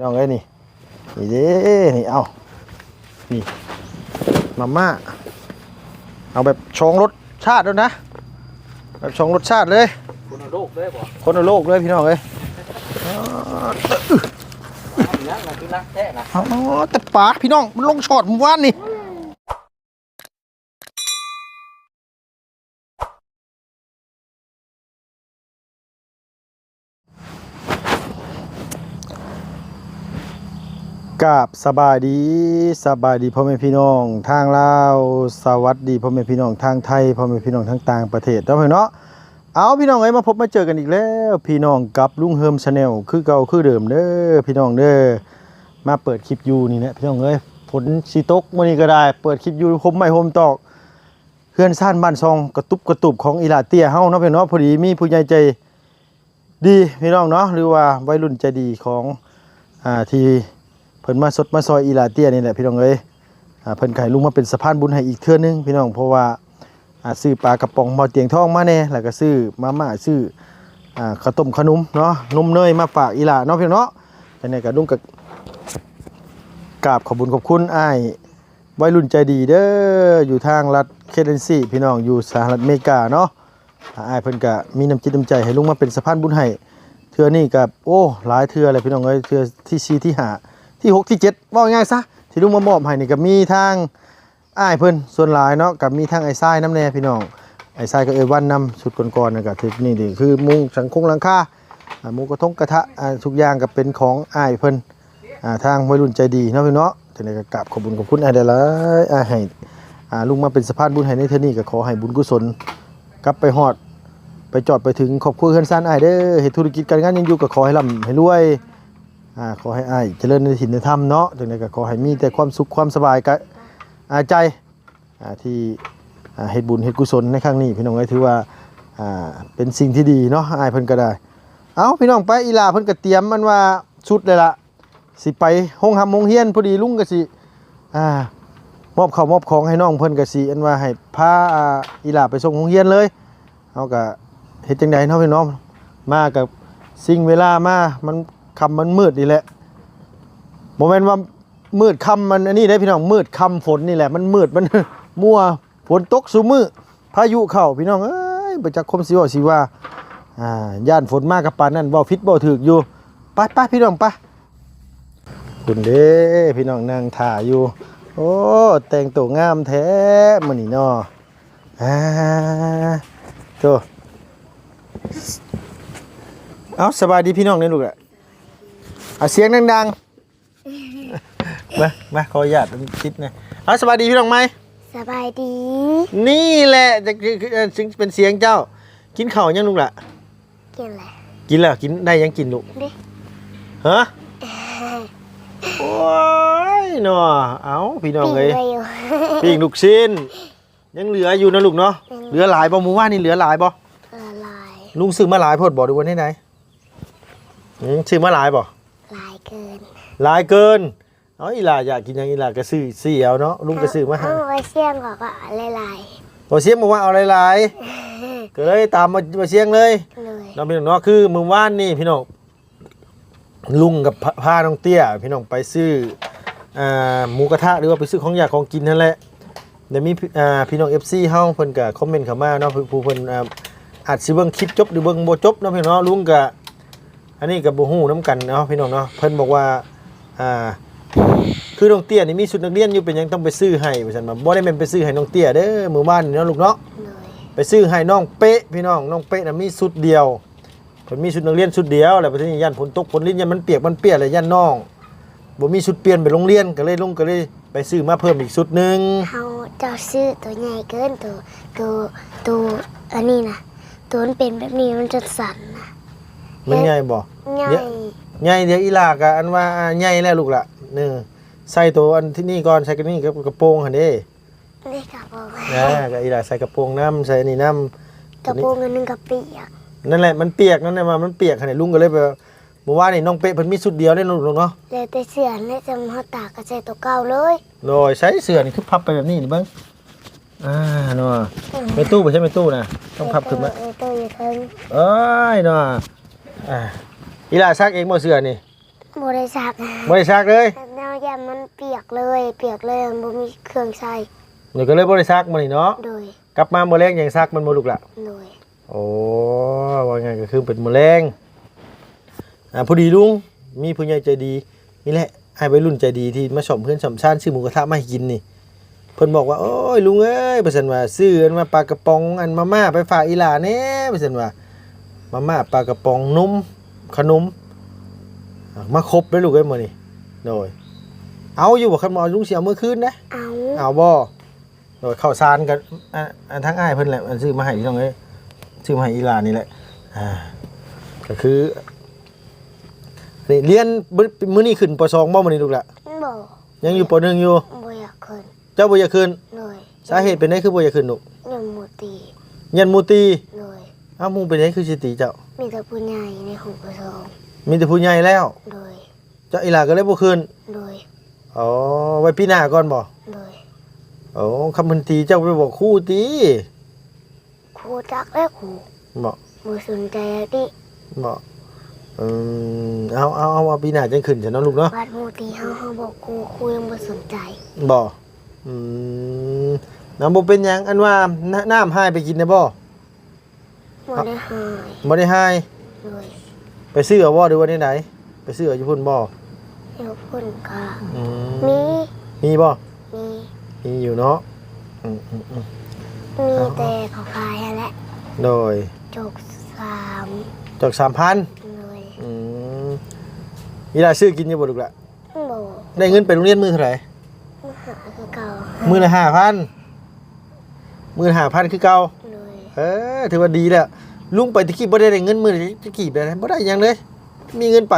น้องเอ้ยนี่นี่เด้นี่เอานี่มาม่าเอาแบบชงรสชาติด้วยนะ แบบชงรสชาติเลยคุณโลกเลยบ่คนละโลกเลยพี่น้องเอ้ยนักนะคือนักแท้นะอ๋อแต่ปากพี่น้องมันลงช็อตเมื่อวานนี่ กับสบายดีสบายดีพ่อแม่พี่น้อง ทางลาวสวัสดีพ่อแม่พี่น้องทางไทยพ่อแม่พี่น้องทางต่างประเทศเนาะพี่เนาะเอาพี่น้องเอ้ยมาพบมาเจอกันอีกแล้ว พี่น้องกับลุงเฮิมชาแนลคือเก่าคือเดิมเด้อพี่น้องเด้อมาเปิดคลิปอยู่นี่แหละพี่น้องเอ้ยฝนสีตกมื้อนี้ก็ได้ เปิดคลิปอยู่คมไม่คมตอกเพื่อนซ่านบ้านซองกระตุบกระตุบของอีลาเตียเฮาเนาะพี่เนาะพอดีมีผู้ใหญ่ใจดีพี่น้องเนาะหรือว่าวัยรุ่นใจดีของอ่าที่ พิ่นมาสดมาซอยอีลาเตี้ยนี่แหละพี่น้องเอ้ยเพิ่นไข่ลุงมาเป็นสะพานบุญให้อีกเทื่อนึงพี่น้องเพราะว่าซื้อปลากระป๋องหมอเตียงทองมาแน่แล้วก็ซื้อมาม่าซื้ออข้าวต้มขนมเนาะนมเนยมาฝากอีลาเนาะพี่น้องเนาะจังได๋ก็ลุงก็กราบขอบุญขอบคุณอ้ายวัยรุ่นใจดีเด้ออยู่ทางรัฐเคเดนซีพี่น้องอยู่สหรัฐอเมริกาเนาะอ้ายเพิ่นก็มีน้ำจิตน้ำใจให้ลุงมาเป็นสะพานบุญให้เทื่อนี้ก็โอ้หลายเทื่อเลยพี่น้องเอ้ยเทื่อที่4ที่หา ที่หกที่เจ็ดว่าง่ายๆซะที่ลุงมามอบให้นี่ก็มีทางอ้ายเพิ่นส่วนหลายเนาะกับมีทางไอ้ทรายน้ำแน่พี่น้องไอ้ทรายก็เอ้ยวันนำชุดก่อนๆนะก็ที่นี่นี่คือมุงสังคงหลังคาอ่าหมูกระทงกระทะทุกอย่างก็เป็นของอ้ายเพิ่นอ่าทางวัยรุ่นใจดีเนาะพี่เนาะทีนี้ก็กราบขอบคุญขอบคุณอ้ายได้หลายอ้ายให้ลุงมาเป็นสะพานบุญให้ในเทนี้ก็ขอให้บุญกุศลกลับไปฮอด ไปจอดไปถึงครอบครัวเฮือนซ่านอ้ายเด้อเฮ็ดธุรกิจการงานยังอยู่ก็ขอให้ร่ำให้รวย อ่าขอให้อ้ายเจริญในถิ่นในธรรมเนาะจังไดก็ขอให้มีแต่ความสุขความสบายกะอ่าใจอ่าที่อ่าเฮ็ดบุญเฮ็ดกุศลในครั้งนี้พี่น้องเอ้ยถือว่าอ่าเป็นสิ่งที่ดีเนาะอ้ายเพิ่นก็ได้ เอ้าพี่น้องไปอีลาเพิ่นก็เตรียมมันว่าชุดเลยล่ะสิไปห้องหำโรงเรียนพอดีลุงก็สิอ่ามอบข้าวมอบของให้น้องเพิ่นก็สิอันว่าให้พาอ่าอีหลาไปส่งโรงเรียนเลยเฮาก็เฮ็ดจังไดเนาะพี่น้องมากับสิ่งเวลามามัน คำมันมืดนี่แหละโมเมนต์ว่ามืดคำมันอันนี้ได้พี่น้องมืดคำฝนนี่แหละ มันมืดมันมัวฝนตกสูมือพายุเข้าพี่น้องเอ้ยประจักษ์คมสิว่าสิว่าอ่าย่านฝนมากกับปานนั่นบ่าฟิตบ่ถึกอยู่ไปไปพี่น้องไปคุณเด้พี่น้องนั่งถ่าอยู่ โอ้แต่งตัวงามแท้มื้อนี้เนาะอ่าโตเอาสบายดีพี่น้องเนี่ยลูกอะ เอาเสียงดังๆ มามาขออนุญาตคิดนะเอาสบายดีพี่น้องไหม สบายดี นี่แหละจะคือคือเอ่อซึ่งเป็นเสียงเจ้า กินข้าวยังลูกล่ะ กินอะไร กินแล้วกินได้ยังกินลูกดิฮะโอ้ยเนาะเอาพี่น้องปีเอ้ยไปอยู่ ปิ้งลูกชิ้น ยังเหลืออยู่นะลูกเนาะเหลือหลายบ่หมูว่านี่เหลือหลายบ่ละลายลุงซื้อมาหลายโพดบ่ดูวันที่ไหนอืมซื้อมาหลายบ่ลาย เกินหลายเกินเอาอีหลาอยากกินหยังอีหลาก็ซื้อซื้อเอาเนาะลุงก็ซื้อมาให้เอาไว้เสี่ยงกว่าก็ลายลายบอเสียงบอกว่าเอาหลายๆก็เลยตามมาบอเสียงเลยๆเลยน้องพี่น้องเนาะคือมือว่านนี่พี่น้องลุงกับพาพาน้องเตี้ย พี่น้องไปซื้ออ่าหมูกระทะหรือว่าไปซื้อของอยากของกินนั่นแหละเดี๋ยวมีพี่อ่าพี่น้อง FC เฮาเพิ่นก็คอมเมนต์เข้ามาเนาะผู้ผู้เพิ่นอ่าอาจสิเบิ่งคลิปจบหรือเบิ่งบ่จบเนาะพี่น้องเนาะลุงก็ อันนี้ก็บ่ฮู้นํกันเนาะพี่น้องเนาะเพิ่นบอกว่าอ่าคือน้องเตี้ยนี่มีชุดนักเรียนอยู่เป็นหยังต้องไปซื้อให้ว่าซั่นมาบ่ได้แม่นไปซื้อให้น้องเตี้ยเด้อมื้อวานนี่เนาะลูกเนาะเลยไปซื้อให้น้องเป๊ะพี่น้องน้องเป๊ะน่ะมีชุดเดียวเพิ่นมีชุดนักเรียนชุดเดียวแล้วประเทศนี้ย่านฝนตกฝนลิ้นยันมันเปียกมันเปียกเลยย่านน้องบ่มีชุดเปลี่ยนไปโรงเรียนก็เลยลุงก็เลยไปซื้อมาเพิ่มอีกชุดหนึงเขาเจ้าซื้อตัวใหญ่เกินตัวตัวตัวอันนี้นะตัวมันเป็นแบบนี้มันจะสั่นนะ มันใหญ่บ่ใหญ่เยอะใหญ่เดี๋ยวอีหลากะอันว่าอ่าใหญ่แล้วลูกล่ะเน้อใส่ตัวอันที่นี่ก่อนใส่กระนี่กับกระโปรงหั่นเด้ได้กระโปรงนะก็อีหลาใส่กระโปรงน้ำใส่อันนี่น้ำกระโปรงอันหนึงกระเปียกนั่นแหละมันเปียกนั่นแหละมามันเปียกหั่นนี่ลุงก็เลยไปเมื่อวานนี่น้องเป๊ะเพิ่นมีชุดเดียวเด้ลูกเนาะเลยแต่เสือในจำเขาตากกระใส่ตัวเก่าเลยโดยใช้เสื้อนี่คือพับไปแบบนี้นี่เบ้างอ่าเนาะไม่ตู้ไปใช่ไม่ตู้นะต้องพับขึ้นมาเออตัวอยู่เทิงเอ้ยเนาะ อ่าอีหลาซักเองบ่เสื้อนี่บ่ได้ซักบ่ได้ซักเลยแนวยามมันเปียกเลย เปียกเลยมันบ่มีเครื่องใช้เดี๋ยวก็เลยบ่ได้ซักมื้อนี้เนาะโดยกลับมามื้อแรงยังซักมันบ่ลูกละโดยโอ้ว่าไงก็คือเป็นมื้อแรงอ่าพอดีลุงมีผู้ใหญ่ใจดีนี่แหละให้วัยรุ่นใจดีที่มาสมเพื่อนสมชาติซื้อหมูกระทะมาให้กินนี่เพิ่นบอกว่าโอ้ยลุงเอ้ยว่าซั่นว่าซื้ออันมาปลากระป๋องอันมาม่าไปฝากอีหลาแหน่ว่าซั่นว่า มาม่าปลากระป๋องนมขนมอะมาครบเลยลูกเอ้ยมื้อนี้โดยเอาอยู่บ่คันบ่เอาลุงสิเอามื้อคืนนะเอาเอาบ่โดยข้าวสารกันอะอันทั้งอ้ายเพิ่นแหละอันซื้อมาให้พี่น้องเอ้ยซื้อมาให้อีหลานนี่แหละอ่าก็คือนี่เรียนมื้อมื้อนี้ขึ้นป .2 บ่มื้อนี้ลูกละบ่ยังอยู่ป .1 อยู่บ่อยากขึ้นเจ้าบ่อยากขึ้นโดยสาเหตุเป็นไดคือบ่อยากขึ้นลูกยังหมูตียันหมูตีโดย เอ้าหมูเป็นไดคือสิตีเจ้า มีแต่ผู้ใหญ่ในหูกระทงมีแต่ผู้ใหญ่แล้ว โดย เจ้าอีหลาก็เลยบ่ขึ้นโดย อ๋อไว้ปีหน้าก่อนบ่โดยอ๋อคำเพิ่นตีเจ้าไปบอกครูตีครูจักและครูบ่บ่สนใจดิบ่อืมเอาเอาเอาเอาปีหน้าจังขึ้นซะเนาะลูกเนาะวัดหมูตีเฮาเฮาบอกครูครูยังบ่สนใจบ่อืมน้ำบ่เป็นหยังอันว่าน้ำน้ำหายไปกินได้บ่ บ่ได้หายบ่ได้หายโดยไปซื้อเอาบ่หรือว่าที่ไหนไปซื้อเอาอยู่พุ่นบ่เดี๋ยวพุ่นก็อืมมีมีบ่มีมีอยู่เนาะอืมอืมอืมมีแต่เขาขายนั่นแหละโดยจกสามจอก3,000เลยอืมอีหลาซื้อกินอยู่บ่ลูกล่ะบ่ได้เงินไปโรงเรียนมื้อเท่าไหร่มาหาคือเก่ามื้อละ5,000มื้อละ5,000คือเก่า เลยเออถือว่าดีแล้วลุงไปตะกี้บ่ได้ได้เงินมื้อละตะกี้ไปได้บ่ได้หยังเลย มีเงินไป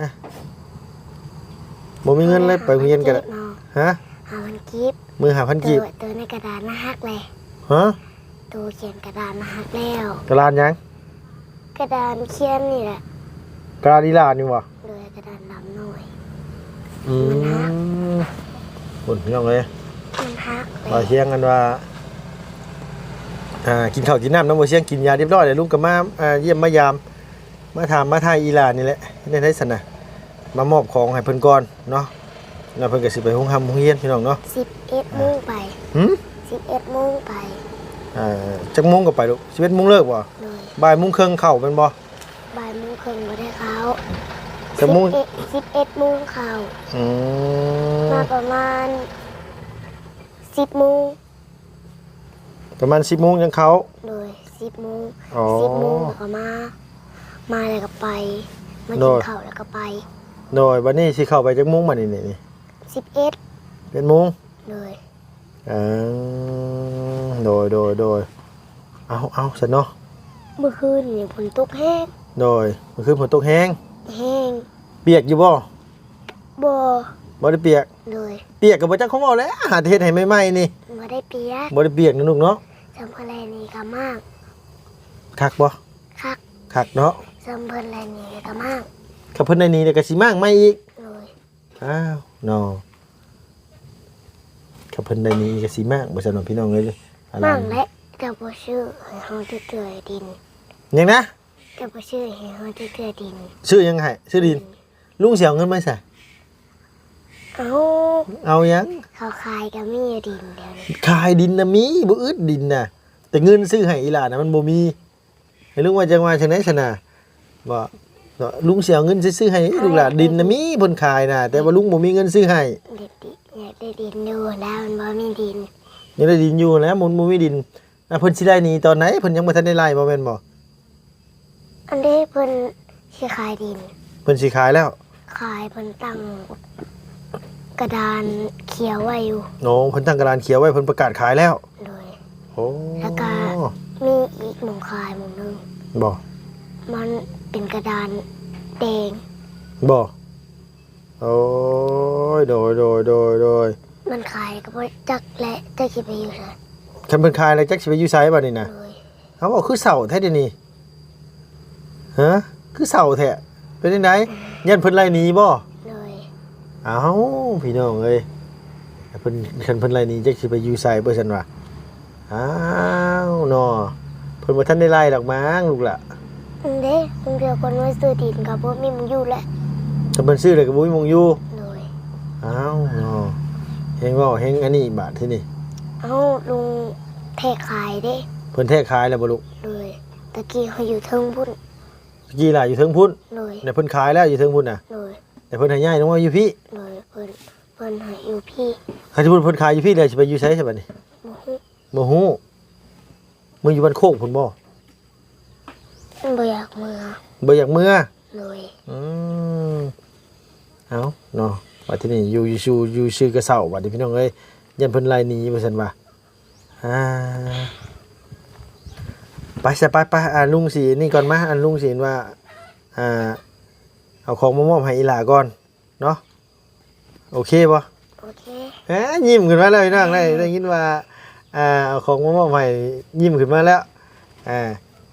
อะบ่มีเงินเลยไปโรงเรียนกันเนาะฮะหาวันกิฟต์มือหาพันตักีวบตัวในกระดานมาฮักเลยฮะตัวเขียนกระดานมาฮักแล้วกระลานยังกระดานเขียนนี่แหละกระลานอีหลานนี่วะเลยกระดานดำหน่อยอืมบุญพี่น้องเลยมันฮักเลมายเชียงกันว่า อ่ากินข้าวกินน้ำน้ำบ่เชียงกินยาเรียบร้อยเลยลุงกับมาอ่าเยี่ยมมายามมาถามมาทายอีหลานนี่แหละได้ได้สนะมามอบของให้เพิ่นก่อนเนาะแล้วเพิ่นก็สิไปห้องทำห้องเรียนพี่น้องเนาะสิบเอ็ดโมงไปหึสิบเอ็ดโมงไปอ่าจักโมงก็ไปลูก11โมงเลิกบ่เลยบ่ายโมงครึ่งเข้าแม่นบ่บ่ายโมงครึ่งบ่ได้เขาจักโมงสิบเอ็ดโมงเขาอืมมาประมาณสิบโมง ประมาณ10โมงยังเข้าเลยสิบโมงอ๋อสิบโมงแล้วก็มา มาแล้วก็ไป มาโดกินย ข้าวแล้วก็ไปโดยวันนี้สิเข้าไปจักโมงมานี่นี่สิบเอ็ดเป็นโมงเลยอ่าโดยโดยโดยเอาเอาสันเนาะเมื่อคืนนี่ฝนตกแห้งโดยมันคือฝนตกแห้งแห้งเปียกอยู่บ่บ่บ่ได้เปียกเลยเปียกกับบ่จักของเอาแล้วหาเทศให้ใหม่ๆนี่บ่ได้เปียกบ่ได้เปียกนะลูกเนาะ จำเพลนี่ก็มากคักบ่คักคักเนาะจำเพลนี่ก็มากถ้าเพิ่นในนี้เดี๋ยวก็สิมากใหม่อีกเลยอ้าวเนาะถ้าเพิ่นในนี้ก็สิมากบ่ซั่นว่าพี่น้องเอ้ยอะไรมากและแต่บ่ชื่อให้เฮาจะเกลือดินยังนะแต่บ่ชื่อให้เฮาจะเกลือดินชื่อยังไงชื่อดินลุงสิเอาเงินมาใส่ เอ้าเอายังเขาขายก็มีดินเดี๋ยวนี้ขายดินนะมีบ่อึดดินน่ะ แต่เงินซื้อให้อีหลานน่ะมันบ่มีให้ลุงว่าจังว่าจังได๋ซะน่ะบ่บ่ลุงสิเอาเงินซื้อให้ลูกหลานดินน่ะมีเพิ่นขายน่ะ แต่ว่าลุงบ่มีเงินซื้อให้เด็กดิอยากได้ดินอยู่แล้วมันบ่มีดินยังได้ดินอยู่แล้วมันบ่มีดินอะเพิ่นสิได้หนี่ตอนไหนเพิ่นยังบ่ทันได้ไล่บ่แม่นบ่อันนี้เพิ่นสิขายดินเพิ่นสิขายแล้วขายเพิ่นตั้ง กระดานเขียวไว้อยู่โอ้เพิ่นตั้งกระดานเขียวไว้เพิ่นประกาศขายแล้วโดย โอ้แล้วก็ มีอีกหมุมขายหมุมหนึง บ่มันเป็นกระดานแดงบ่โอ้ยโดยโดยโดยโดยมันขายก็บ่จักและจะคิดไปอยู่ซั่นคันเพิ่นขายแล้วจักสิไปอยู่ไสบัดนี้น่ะโดยเขาบอกคือเสาแท้เดี๋ยวนี้ฮะคือเสาแท้เป็นยังไงยันเพิ่นไล่หนีบ่โดย เอ้าพี่น้องเอ้ยเพิ่นคันเพิ่นไล่หนีจักสิไปอยู่ไสเบ่ซั่นว่าอ้าวเนาะเพิ่นบ่ทันได้ไล่ดอกมั้งลูกล่ะอันเด้มึงเดียวคนไว้ซื้อดินกับบ่มีมึงอยู่แหละถ้าเพิ่นซื้อเลยก็บ่มีหมองอยู่โดยอ้าวเนาะเฮงเว้าเฮงอันนี้บาทที่นี่เอ้าลุงเทขายเด้เพิ่นแทกขายแล้วบ่ลูกโดยตะกี้เขาอยู่เทิงพุ่นตะกี้ล่ะอยู่เทิงพุ่นโดยแต่เพิ่นขายแล้วอยู่เทิงพุ่นน่ะโดย แต่เพิ่นให้ย้ายลงมาอยู่พี่โดยเพิ่นเพิ่นให้อยู่พี่ถ้าที่เพิ่นเพิ่นขายอยู่พี่เลยสิไปอยู่ไสใช่บัดนี้บ่ฮู้บ่ฮู้มึงอยู่บ้านโคกพุ่นบ่บ่อยากเมือบ่อยากเมื่อโดยอืมเอาเนาะว่าที่นี่อยู่อยู่ชื่ออยู่ชื่อกระเซ้าว่าที่พี่น้องเอ้ยยันเพิ่นไล่หนีว่าซั่นว่าอ่าไปซะไปไปอ่าลุงสินี่ก่อนมาอันลุงสิว่าอ่า เอาของมามอบให้อีหลาก่อนเนาะโอเคบ่โอเคเอ้ยยิ้มขึ้นมาแล้วพี่น้องได้ได้ยินว่าอ่าเอาของมามอบให้ยิ้มขึ้นมาแล้วอ่า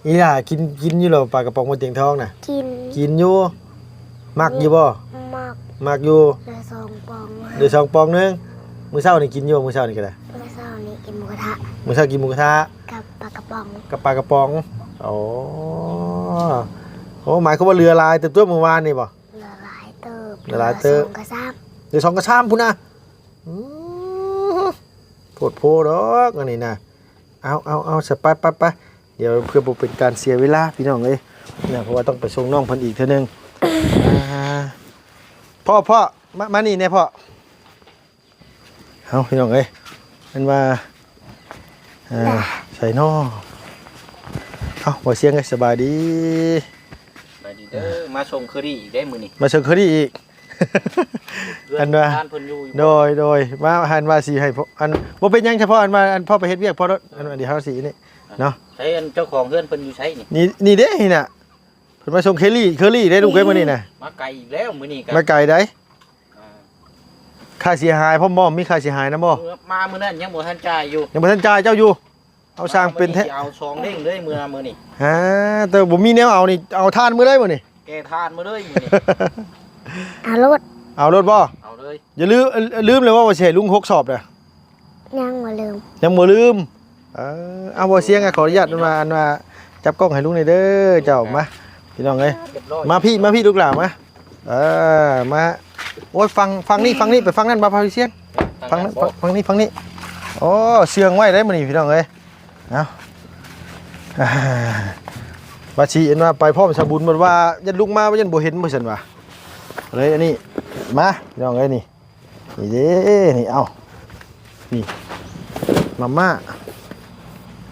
อีหลากินกินอยู่หรอปลากระป๋องบนเตียงทองน่ะกินกินอยู่มักอยู่บ่มากมักอยู่ละสองปองเดี๋ยวสองปองหนึงมื้อเช้านี่กินอยู่บ่มื้อเช้านี่ก็ได้เมื่อเช้านี้กินหมูกระทะมื้อเช้ากินหมูกระทะกับปลากระป๋องกับปลากระป๋องโอ้ โอ้หมายความว่าเรือลายแต่ตัวเมื่อวานนี่บ่ละลายเติบละลายเติบ สองกระซ้เดี๋ยวสองกระชามพุ่นน่ะอือโพดโพดอกอันนี้น่ะเอาเอาเอาสไปไปไปเดี๋ยวเพื่อบ่เป็นการเสียเวลาพี่น้องเอ้ยเนี่ยเพราะว่าต้องไปส่งน้องเพิ่นอีกเทื่อนึงอ่าพ่อพ่อมามานี่แน่พ่อเอาพี่น้องเอ้ยมันว่าอ่าใส่นอเอาบ่เสียงกันสบายดีไปดี เด้อมาส่งเคอรี่อีกได้มื้อนี้มาเชิญเคอรี่อีก อันว่า บ้านเพิ่นอยู่อยู่โดยโดยมาหันว่าสีให้พ่ออันบ่เป็นหยังเฉพาะอันว่าอันพ่อไปเฮ็ดเวียกพ่อรถอันอันเดียวเฮาสีนี่ เนาะ ใช้อันเจ้าของเฮือนเพิ่นอยู่ใช้นี่นี่นี่เด้นี่น่ะเพิ่นมาส่งเคอรี่เคอรี่ได้ลูกเอ้ยมื้อนี้น่ะมาไกลอีกแล้วมื้อนี้ก็มาไกลได้อ่าค่าเสียหายพ่อมอมมีค่าเสียหายนะบ่เมื่อมามื้อนั้นยังบ่ทันจ่ายอยู่ยังบ่ทันจ่ายเจ้าอยู่ เอาสร้างเป็นแท้สิเอาซองเด้งเลยมื้อมื้อนี้ฮะแต่บ่มีแนวเอานี่เอาทานมื้อได้บ่นี่แกทานมาเลยมื้อนี้ำอารถเอารถบ่เอาเลยอย่าลืมเอ่อลืมเลยว่าว่าสิให้ลุงหกสอบน่ะยังมาลืมยังบ่ลืมเออเอาบ่เสียงอะขออนุญาตอันว่าอันว่าจับกล้องให้ลุงหน่อยเด้อเจ้ามาพี่น้องเอ้ยเรียบร้อยมาพี่มาพี่ลูกหลานมาเออมาโอ้ยฟังฟังนี่ฟังนี่ไปฟังนั่นมาพาพิเชียนฟังนั่นฟังฟังนี่ฟังนี่โอ้เสียงไว้ได้มานี่พี่น้องเอ้ย เอาอ่าว่าชีเอ็นว่าไปพ่อมสาบุญมันว่ายันลุกมาว่ายันบ่เห็นบ่ซั่นว่าเลยอันนี้มาพี่น้องเอ้ยนี่นี่เด้นี่เอานี่มาม่า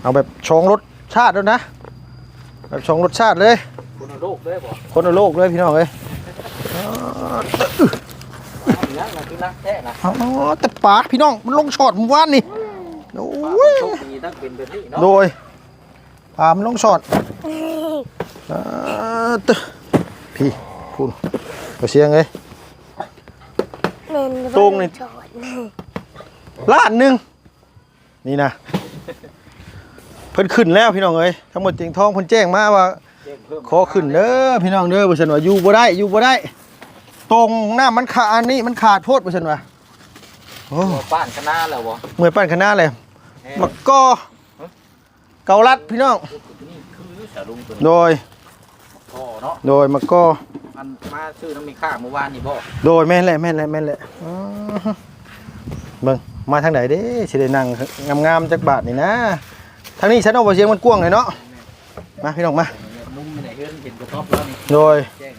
เอาแบบชองรสชาติแล้วยนะ แบบชองรสชาติเลย คนละโลกเลยบ่คนละโลกเลยพี่น้องเอ้ยเอาอย่างนั้นน่ะคือนักแท้นะอ๋อแต่ปากพี่น้องมันลงช็อตเมื่อวานนี่ โอ้ยโชคดีตั้งเป็นแบบนี้เนาะโดยปามันลงช็อตอ่าตึพี่คุณไปเสียงเลยเล่นตรงนี่จอดล้านหนึ่งนี่นะเพิ่นขึ้นแล้วพี่น้องเอ้ยทั้งหมดเตียงทองเพิ่นแจ้งมาว่าแจ้งเพิ่มขอขึ้นเด้อพี่น้องเด้อว่าซั่นว่าอยู่บ่ได้อยู่บ่ได้ ตรงหน้ามันขาดอันนี้มันขาดโพดว่าซั่นว่า โอ้หัวป้านคณะแล้วบ่เหมือนปั้นคณะเลยแหม่มักกอเกาลัดพี่น้องนี่คือสารุงตัวโดยพ่อเนาะโดยมักกอมันมาซื้อน้ำมีค่าเมื่อวานนี่บ่โดยแม่นแหละแม่นแหละแม่นแหละอื้อหือเบิ่งมาทางไหนเด้สิได้นั่งงามๆจักบาทนี่นะทางนี้ฉันเอาบ่เสียงมันกว้างเลยเนาะมาพี่น้องมานุ่มไม่ได้เฮือนเห็นกระต๊อบแล้วนี่โดยแจ้ง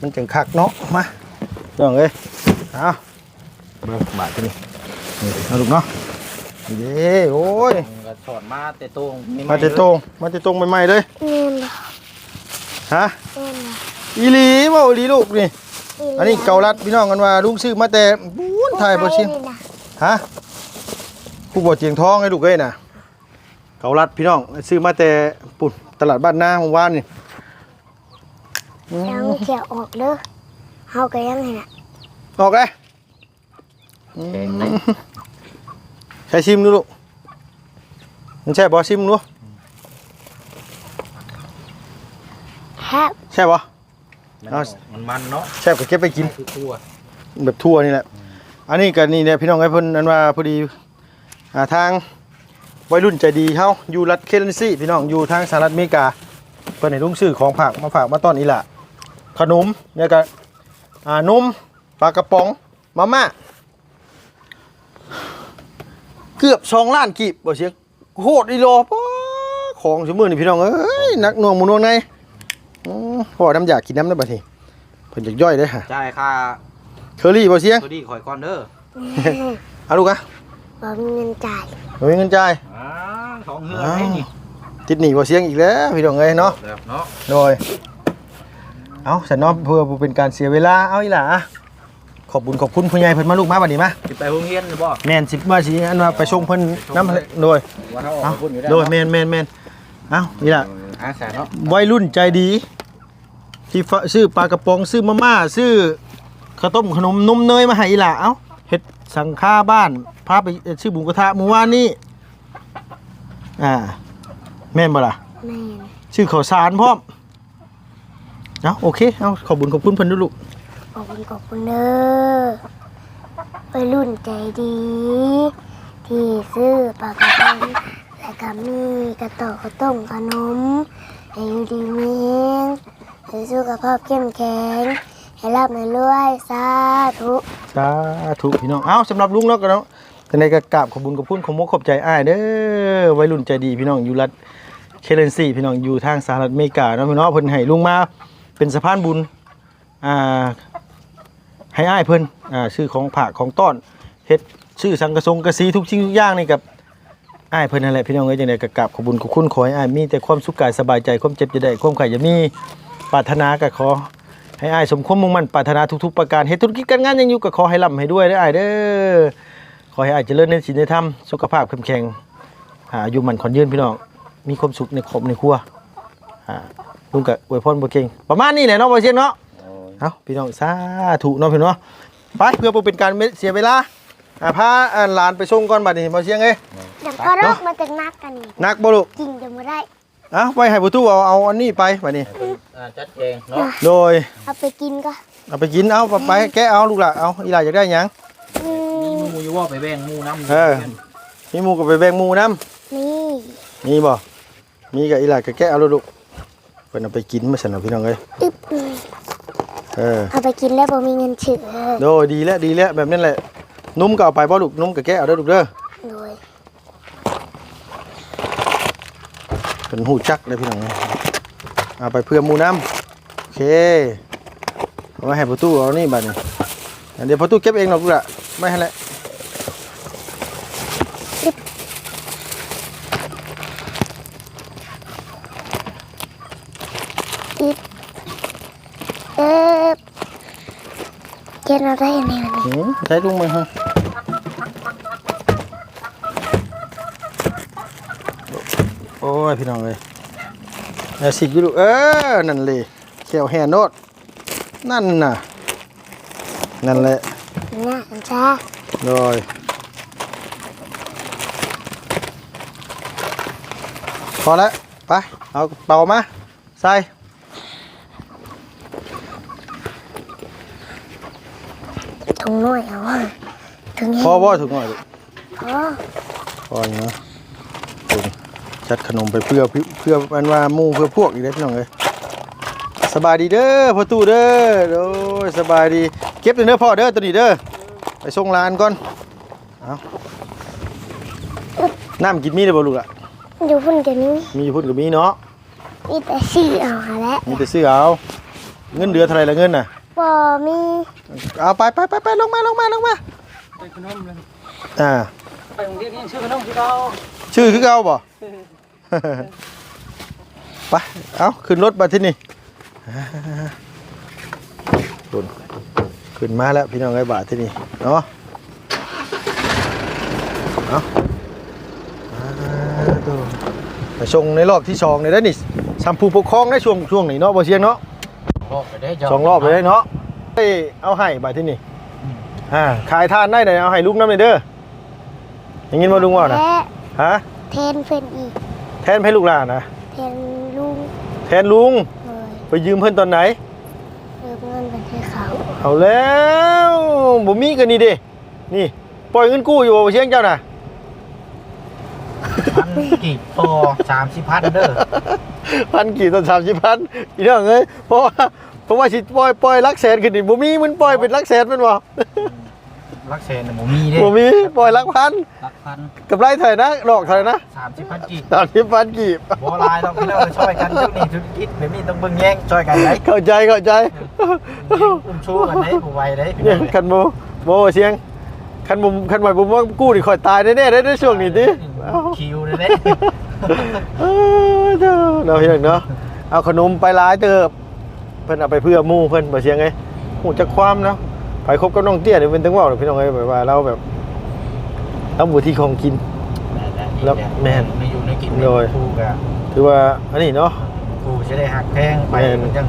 มันจังคักเนาะมาพี่น้องเอ้ยเอา เบิ่งบาทที่นี่นี่เอาลูกเนาะนี่เด้โอ้ยก็สอนมาแต่ตรงไมาแต่ตรงมาแต่ตรงใหม่ๆเลยเล่นเหรอฮะเล่นเหรออีหลีบ่อีหลีลูกนี่อันนี้เกาลัดพี่น้องกันว่าลุงซื้อมาแต่บูนไทยบ่ชิงนี่นะฮะผู้บ่เจียงทองให้ลูกเอ้ยน่ะเกาลัดพี่น้องซื้อมาแต่ปุ่นตลาดบ้านนาเมื่อวานนี่อืมยังเขียวออกเด้อเฮาก็ยังไงน่ะออกเลยอื แจ้งมไหนใช้ชิมดูลูกมันใช่บ่ชิมดูแฮบใช่บ่มันเอา มันมันเนาะแซ่บก็เก็บไปกิน คือทั่วแบบทั่วนี่แหละ อันนี้ก็นี่เนี่ยพี่น้องไอ้เพิ่นอันว่าพอดีอ่าทางวัยรุ่นใจดีเฮาอยู่รัฐเคเลนซีพี่น้องอยู่ทางสหรัฐอเมริกาเพิ่นให้ลุงซื้อของฝากมาฝากมาต้อนอีหล่ะขนมเนี่ยก็อ่านมปลากระป๋องมาม่าเกือบสองล้านกีบบ่เสียโคตรอีโลป้อของสมือนี่พี่น้องเอ้ยนักหน่วงหมูนวงในอือพอน้ำอยากกินน้ำได้บัดนี้เพิ่นอยากย่อยได้อฮะจ่ายค่าเคอรี่บ่เสียงตัวดีข่อยก่อนเด้อเอาลูกอะบ่มีเงินจ่ายบ่มีเงินจ่ายอ่าของเฮือนไอ้นี่ติดหนี้บ่เสียงอีกแล้วพี่น้องเอ้ยเนาะแบบเนาะโดยเอาสันเนอเพื่อบ่เป็นการเสียเวลาเอาอีหล่ะ ขอบคุญขอบคุณผู้ใหญ่เพิ่นมาลูกมาบัดนี้มาสิไปโรงเรียนหรือบ่แม่นสิมาสิอันว่าไปส่งเพิ่นน้ำโดยว่าเฮาเอาเอาพุ่นอยู่ได้โดยแม่นแม่นแม่นเอาอีหล่ะอาสาเนาะวัยรุ่นใจดี ที่ฝซื้อปลากระป๋องซื้อมาม่าซื้อข้าวต้มขนมนมเนยมาให้อีหล่ะเอ้าเฮ็ดสังฆาบ้านพาไปซื้อหมูกระทะเมื่อวานนี้อ่า แม่นบ่ล่ะแม่นชื่อข้าวสารพร้อมเอาโอเคเอาขอบคุญขอบคุณเพิ่นด้วยลูก ขอบคุณขอบคุณเด้อวัยรุ่นใจดี ที่ซื้อปลากระป๋องและก็มีกระต่อข้าต้มขนมให้อยู่ดีมีแรงให้สุขภาพเข้มแข็งให้รับในรวยสาธุสาธุพี่น้อง เอาสำหรับลุงเนาะก็เนาะแต่ในกระกราบขอบคุญขอบคุณขอมกขอบใจอ้ายเด้อวัยรุ่นใจดีพี่น้องอยู่รัฐเคเลนซีพี่น้องอยู่ทางสหรัฐอเมริกาเนาะพี่น้องเพิ่นให้ลุงมาเป็นสะพานบุญ อ่า ให้อ้ายเพิ่นอ่าชื่อของผักของต้อนเฮ็ดชื่อสังกะสงกะสีทุกสิ่งทุกอย่างนี่กับอ้ายเพิ่นนั่นแหละพี่น้องเอ้ยจังได๋ก็กราบขอบคุญขอบคุณขอให้อ้ายมีแต่ความสุขกายสบายใจความเจ็บจะได้ความไข่จะมีปรารถนาก็ขอให้อ้ายสมความมุ่งมั่นปรารถนาทุกๆประการเฮ็ดธุรกิจการงานยังอยู่ก็ขอให้ร่ำให้ด้วยเด้ออายเด้อขอให้อ้ายเจริญในศีลในธรรมสุขภาพเข้มแข็งหาอายุมันขอนยืนพี่น้องมีความสุขในครอบในครัวอ่าลุงก็อวยพรบ่เก่งประมาณนี้แหละเนาะบ่เชียงเนาะ เอ้าพี่น้องสาธุเนาะพี่น้องไปเพื่อบ่เป็นการเสียเวลาอ่าพาอ่าหลานไปส่งก่อนบัดนี้บ่เชียงเอ้ยเดี๋ยวก็รอกมาจากนักกันนี่นักบ่ลูกจริงจะไม่ได้เอ้าไว้ให้ผู้ตู้เอาเอาอันนี้ไปบัดนี้อ่าจัดแจงเนาะโดยเอาไปกินก็เอาไปกินเอาไปแกะเอาลูกล่ะเอาอีหลาอยากได้หยังอืมีมหมูอยู่ว่าไปแบ่งหมูน้ำเออมีหมูกับไปแบ่งหมูน้นี่ำมีบ่มีกับอีหลากับแกะเอาลูกๆเพิ่นเอาไปกินมาสั่นเอาพี่น้องเอ้ยอึ๊บอืม เออเอาไปกินแล้วบ่มีเงินถือโดยดีแล้วดีแล้วแบบนั้นแหละ นุ่มก็เอาไปบ่ลูกนุ่มกับแกะเอาเด้อลูกเด้อโดยเพิ่นฮู้จักเลยพี่น้องเอ้ยเอาไปเพื่อหมูน้ำโอเคเอาไว้ให้ประตูเอานี่บัดนี้เดี๋ยวประตูเก็บเองหรอกลูกละไม่ให้แหละ เกินอะไรในวันนี้หืมใช้ลุงมาฮะโอ้ยพี่น้องเอ้ยเอาสิอยู่ลูกเออนั่นเลยแขวแห่โนดนั่นน่ะ นั่นแหละน่าอันจ้าโดยพอแล้วไปเอาเป่ามาใส่ ถุงน้อยเอาอะถุงพอบ่ถูกหน่อยลูกพอพออย่างเนาะถุงจัดขนมไปเพื่อเพื่อมันว่าหมู่เพื่อพวกอีกได้อพี่น้องเอ้ยสบายดีเด้อพ่อตู้เด้อโอ้ยสบายดีเก็บเด้อพ่อเด้อตัวนี้เด้อไปส่งร้านก่อนเอาน้ำกินมีได้บ่ลูกล่ะอยู่พุ่นกันนี้มีอยู่พุ่นก็มีเนาะมีแต่สี่เอาหาแล้วมีแต่ซื้อเอาเงินเดือนเท่าไหร่ละเงินน่ะบ่มี เอาไปไปไปไปลงมาลงมาลงมาไปขนมเลยอ่าไปโรงเรียนยังชื่อขนมที่เราชื่อคือเก่าบ่ไปเอาขึ้นรถมาที่นี่ขึ้นขึ้นมาแล้วพี่น้องไอ้บาทที่นี่เนาะเอาอ่าโถ่ไปส่งในรอบที่สองเลยได้อนี่สัมผูปกครองในช่วงช่วงนี้เนาะบ่เชียงเนาะบอกไปได้จ้ะสองรอบเลยเนาะ เอ้ยเอาให้บาทที่นี่อ่าขายทานได้ไหนเอาให้ลูกน้ำเลยเด้ออย่างงี้มาลุงว่านะและฮะเทนเพิ่นอีกแทนให้ลูกหลานนะเทนลุงแทนลุงเลยไปยืมเพิ่นตอนไหน เติมเงินไปให้เขาเอาแล้วบ่มีกันนี่เด้นี่ปล่อยเงินกู้อยู่บ่เชียงเจ้าน่ะพันกี่โตสามสิบพันเด้อ พันกี่ต่อสามสิบพันอีน้องเอ้ยเพราะว่า เพราะว่าสิปล่อยปล่อยลักแสนขึ้นนี่บ่มีมันปล่อยเป็นลักแสนแม่นบ่รักแสนน่ะบ่มีเด้บ่มีปล่อยลักพันรักพันกับไรเท่าไหร่นะดอกเท่าไหร่นะ30พันกีบตอนที่พันกีบบ่หลายดอกพี่น้องช่วยกันธุรกิจธุรกิจแบบนี้ต้องเบิ่งแย่งช่วยกันได้เข้าใจเข้าใจอุ้มชูกันได้ผู้ไวได้พี่เนี่น้ยองคันบ่บ่เสียงคันบ่คันบ่บ่ว่ากู้นี่ข่อยตายแน่ๆได้ในช่วงนี้ติเอ้า คิวเลยเด้ เออเด้อเนาะพี่น้องเนาะเอาขนมไปหลายเติบ เพิ่นเอาไปเพื่อหมู่เพิ่นบ่เสียงไงฮู้จักความเนาะไปคบกับน้องเตี้ยนี่เป็นจังเว้าพี่น้องเอ้ยแบบว่าเราแบบเราบ่ที่ของกิน แล้วแม่นไม่อยู่ในกินโดย ครูกะถือว่าอันนี้เนาะ ครูจะได้หักแพงไปแม่น มันจัง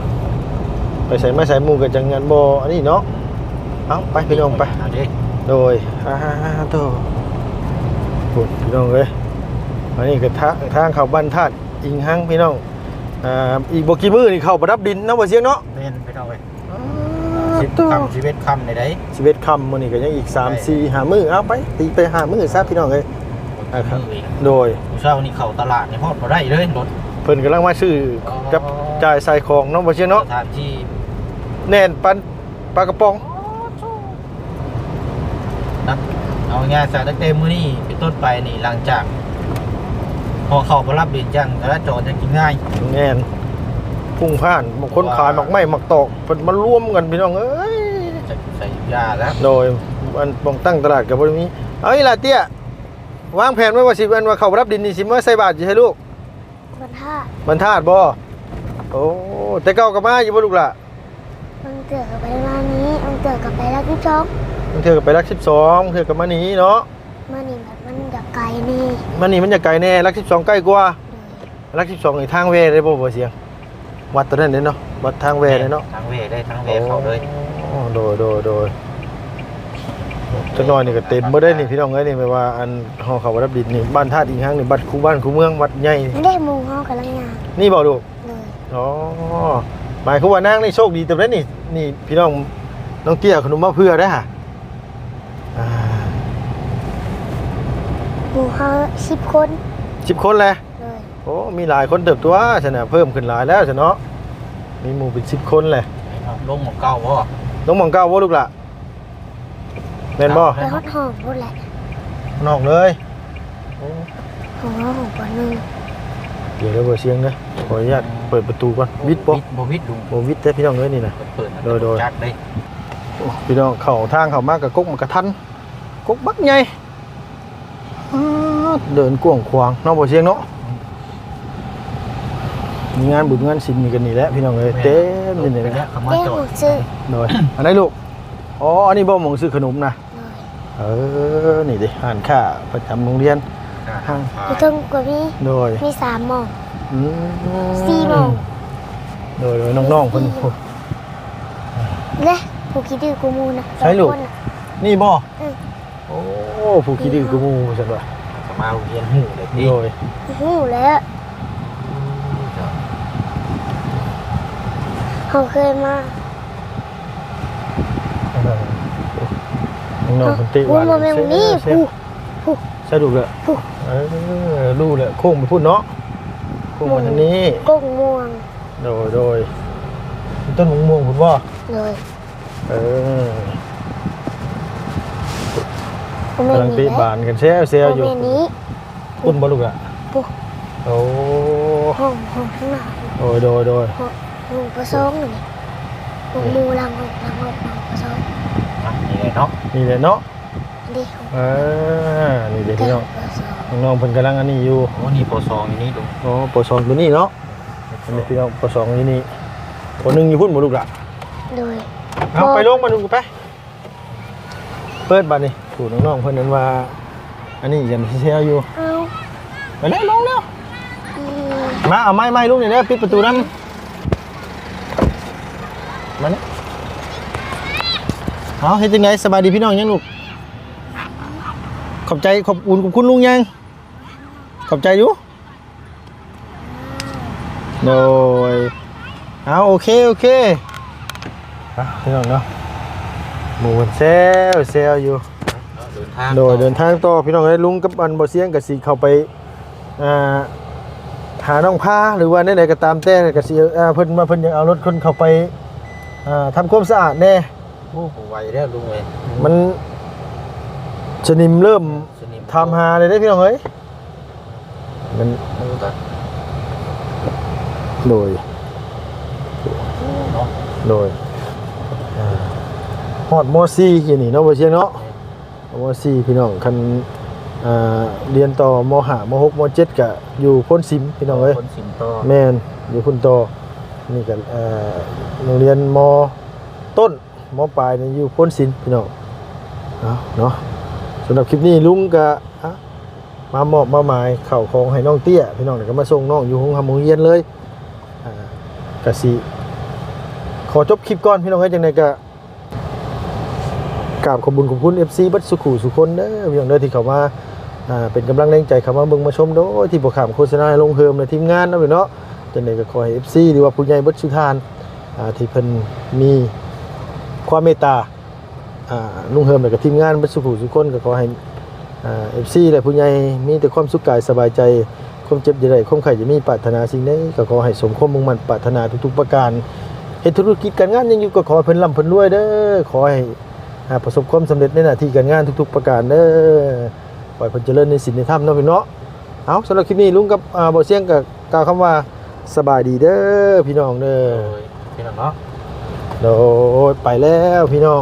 ไปใส่ไม้ใส่หมู่ก็จังงานบ่อันนี้เนาะเอาไปพี่น้องไป เอาดิโดยอ่าโตพูดพี่น้องเลยอันนี้ก็ทางทางเข้าบ้านธาตุอิงหังพี่น้อง อ่าอีกบ่กี่มื้อนี่เข้าประดับดินเนาะบ่เสียงเนาะเล่นไปเอาไปสิสิบบคำชีวิตคำในใดชีวิตค่ำมื้อนี้ก็ยังอีก3 4 5มื้อเอาไปตีไป5มื้อซะพี่น้องเอ้ยอ่าครับมือเองโดยผู้เช่านี่เข้าตลาดนี่ฮอดบ่ได้เลยรถเพิ่นกำลังมาซื้อกับจ่ายใส่ของเนาะบ่เสียงเนาะสถานที่แน่นปันปลากระป๋องนับเอาง่ายๆซะตั้งแต่มื้อนี้เป็นต้นไปนี่หลังจาก พอเข้าบ่รับเรียนจังแต่ละจอดจะกินง่าย แน่นพุ่งผ่านบางคนขายหมักไหม้หมักตอกเพิ่นมารวมกันพี่น้องเอ้ยใส่ใส่ยาแล้วโดยอันป้องตั้งตลาดกับบริมีเอาอีหล่ะเตี้ยวางแผนไว้ว่าสิอันว่าเขารับดินนี่สิมาใส่บาทสิให้ลูกวันท่าบรรทัดบ่โอ้แต่เก่าก็มาอยู่บ่ลูกล่ะมันเตือกกับไปมานี้มันเตือกกับไปแล้วที่ช็อกมันเทื่อก็ไปรัก12เทื่อก็มานี่เนาะมานี่แบบมันอยาก ไกลนี่มานี่มันจะไกลแน่รัก12ใกล้กว่ารัก12นี่ทางเวได้บ่บ่เสียง วัดตัวนั้นเด้เนาะวัดทางเวได้เนาะทั้งเวได้ทั้งเวเข้าเลยโอ้โดยโดยโดยจักหน่อยนี่ก็เต็มบ่ได้นี่พี่น้องเอ้ยนี่แปลว่าอันเฮาเขารับดินนี่บ้านธาตุอีกครั้งนี่บัดคูบ้านคูเมืองวัดใหญ่ไม่ได้มุงห้องกับลังงานนี่บ่ลูกเลยอ๋อหมายความว่านางนี่โชคดีแต่แล้วนี่นี่พี่น้องน้องเตี้ยขนมมาเพื่อได้อฮะอ่า หมู่เขาสิบคนสิบคนเลยเลยโอ้มีหลายคนเติบตัวชนะเพิ่มขึ้นหลายแล้วชะเนาะมีหมู่เป็นสิบคนเลยลงหมกเก้าบ่น้องหมองเก้าว่าลูกละแม่นบ่ไปฮอดห้องพูดแหละนอกเลยโอ้ห้องห้องกว่าหนึ่งเดี๋ยวเราเปิดเสียงนะขออนุญาตเปิดประตูก่อนวิทย์บ่บ่วิดลุงโอ้วิทย์แต่พี่น้องเอ้ยนี่นะ เปิดโดยโดย จักได้โอ้พี่น้องเข้าทางเข้ามากกับกกมันกระทันกกบักใหญ่อ้าว เดินกว้างขวางเนาะบ่เสียงเนาะมีงานบุญงานศิลป์มีกันนี่แหละพี่น้องเอ้ยเต็มอยู่นี่ไปแหแล้ละวคำว่าได้จอหูดซื้อโดยอันไหนลูกอ๋ออันนี้บ่หมองซื้อขนมนะเลยเออนี่ดิอ่านค่าประจำโรงเรียนห้างอยู่ตรงกว่านี้โดยมีสามหมองอืมสี่โมงโดยโดยน้องๆเพิ่นโอ้และผู้คิดดื้อกูมูนะใช่ลูกสองคนน่ะนี่บ่อืมโอ้ผู้คิดดื้อกูหมู่ซั่นว่าสมาเรียนหูเลยพี่โดยหูแล้วเขาเคยมาน้องๆเพิ่นเตะกูวานมาเมงนี่เสียผู้สะดุกเลยผู้เออรู้เลยโค้งไปพูดเนาะโค้งมาทางนี้กงม่วงโดยโดยต้นมะม่วงคุณว่าเลยเออ กูเมนกำลังตีนี้บานกันแซวแซวกูอยู่เมนนี้คุณบ่ลูกอะปุ๊โอ้ห้องห้องข้างหน้าโดยโดยโดยห้องห้องประซองนี่ห้องมูลังห้องลังห้องห้องประซองอะนี่เลยเนาะนี่แหละเนาะดีห้องอ่านี่เด็กพี่น้องประซองน้องๆเพิ่นกำลังอันนี้อยู่โอ้นี่โปรซองอยู่นี่ลุงโอ้ปสองตัวนี้เนาะอันนี้พี่น้องปสองอยู่นี่ตัวหนึงอยู่พุ่นบ่ลูกละโดยเอาไปลงมาดูกันไปเปิดบัตรนี่ ถูกน้องๆเพื่อนนั้นว่า อันนี้ยันเชียอยู่เอาไปเลยลงแล้วอืมมาเอาไม้ไม้ลูกนี่เด้อปิดประตูนั้นมานี่เอาเฮ็ดจังไดสบายดีพี่น้องยังลูกขอบใจขอบอุ่นขอบคุณลุงยังขอบใจอยู่โดยเอาโอเคโอเคไปพี่น้องเนาะหมูมันเซลเซลอยู่เดิน ทางโดยเดินทางต่อพี่น้องเอ้ยลุงกับอันบ่เสียงกับสิเข้าไปอ่าหาน้องพาหรือว่าไหนๆก็ตามแต่ก็สิอ่าเพิ่นมาเพิ่นยังเอารถคนเข้าไปอ่าทำความสะอาดแน่โอ้โหไวแล้วลุงเอ้ยมันชนิมเริ่มสนิมทำหาเลยได้พี่น้องเอ้ยมันโอ้ตายโดยเนาะโดยอ่าฮอดมอซี่อยู่นี่เนาะบ่เชียงเนาะ มอซี่พี่น้องคันอ่าเรียนต่อมห้ามหกมเจ็ดก็อยู่พ้นซิมพี่น้องเอ้ยคนสิงโตแม่นอยู่พุ่นต่อนี่กันเอ่อโรงเรียนมต้นมปลายนี่อยู่พ้นสินพี่น้องเอาเนาะสำหรับคลิปนี้ลุงก็อะมามอบมาหมายเข่าวของให้น้องเตี้ยพี่น้องเดี๋ยวก็มาส่งน้องอยู่ห้องทำโรงเรียนเลยอ่ากะสิขอจบคลิปก่อนพี่น้องให้จังไดก็ กราบขอบคุญขอบคุณ FC บัดสุขุสุคนเด้อพี่น้องเด้อที่เข้ามาอ่าเป็นกำลังแรงใจเข้ามาเบิ่งมาชมโดยที่บ่ขามโฆษณาให้ลงเฮิมในทีมงานเนาะพี่เนาะจังไดก็ขอให้ FC หรือว่าผู้ใหญ่เบัดสุทานอ่าที่เพิ่นมีความเมตตาอ่าลุงเฮิมและก็ทีมงานเบัดสุขุสุคนก็ขอให้อ่า FC และผู้ใหญ่มีแต่ความสุขกายสบายใจความเจ็บอย่าได้ความไข้อย่ามีปรารถนาสิ่งใดก็ขอให้สมความมุ่งมั่นปรารถนาทุกๆประการเฮ็ดธุรกิจการงานยังอยู่ก็ขอให้เพิ่นร่ำเพิ่นรวยเด้อขอให้ ประสบความสำเร็จในหน้าที่การงานทุก ๆ ประการเด้อขอให้เพิ่นเจริญในศีลในธรรมเนาะพี่เนาะเอาสำหรับคลิปนี้ลุงกับอ่าบ่เสียงกับกล่าวคำว่าสบายดีเด้อพี่น้องเด้อโดยพี่น้องเนาะโดยไปแล้วพี่น้อง